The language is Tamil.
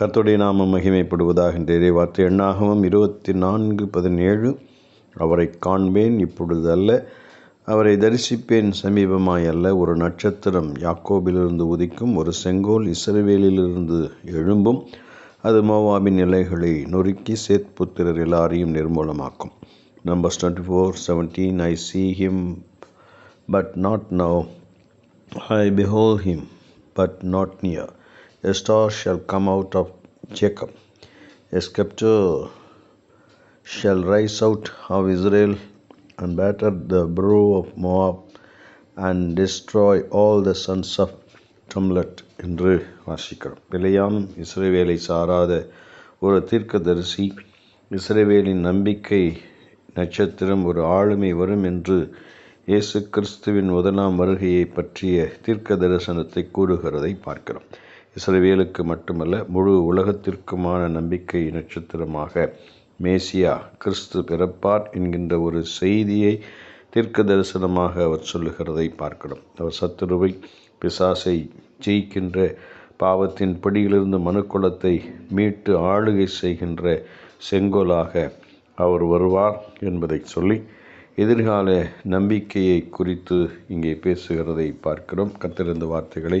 கத்துடைய நாமம் மகிமைப்படுவதாக இன்றைய வார்த்தை எண்ணாகவும் இருபத்தி நான்கு பதினேழு. அவரை காண்பேன் இப்பொழுது அல்ல. அவரை தரிசிப்பேன் சமீபமாய் அல்ல. ஒரு நட்சத்திரம் யாக்கோபிலிருந்து உதிக்கும் ஒரு செங்கோல் இஸ்ரவேலிலிருந்து எழும்பும். அது மோவாபின் நிலைகளை நொறுக்கி சேத்புத்திரர் எல்லாரையும் நிர்மூலமாக்கும். Numbers twenty four seventeen I see him but not now I behold him but not near A star shall come out of Jacob, a scepter shall rise out of Israel, and batter the brow of Moab, and destroy all the sons of டம்லட் என்று வாசிக்கிறோம் பிழையானும் இஸ்ரேவேலை சாராத ஒரு தீர்க்க தரிசி இஸ்ரேவேலின் நம்பிக்கை நட்சத்திரம் ஒரு ஆளுமை வரும் என்று இயேசு கிறிஸ்துவின் முதலாம் வருகையை பற்றிய தீர்க்க தரிசனத்தை கூறுகிறதை பார்க்கிறோம் இஸ்ரவேலுக்கு மட்டுமல்ல முழு உலகத்திற்குமான நம்பிக்கை நட்சத்திரமாக மேசியா கிறிஸ்து பிறப்பார் என்கின்ற ஒரு செய்தியை தீர்க்க தரிசனமாக அவர் சொல்லுகிறதை பார்க்கிறோம். அவர் சத்துருவை பிசாசை ஜெயிக்கின்ற பாவத்தின் பிடியிலிருந்து மனுக்குலத்தை மீட்டு ஆளுகை செய்கின்ற செங்கோலாக அவர் வருவார் என்பதை சொல்லி எதிர்கால நம்பிக்கையை குறித்து இங்கே பேசுகிறதை பார்க்கிறோம். கத்திருந்த வார்த்தைகளை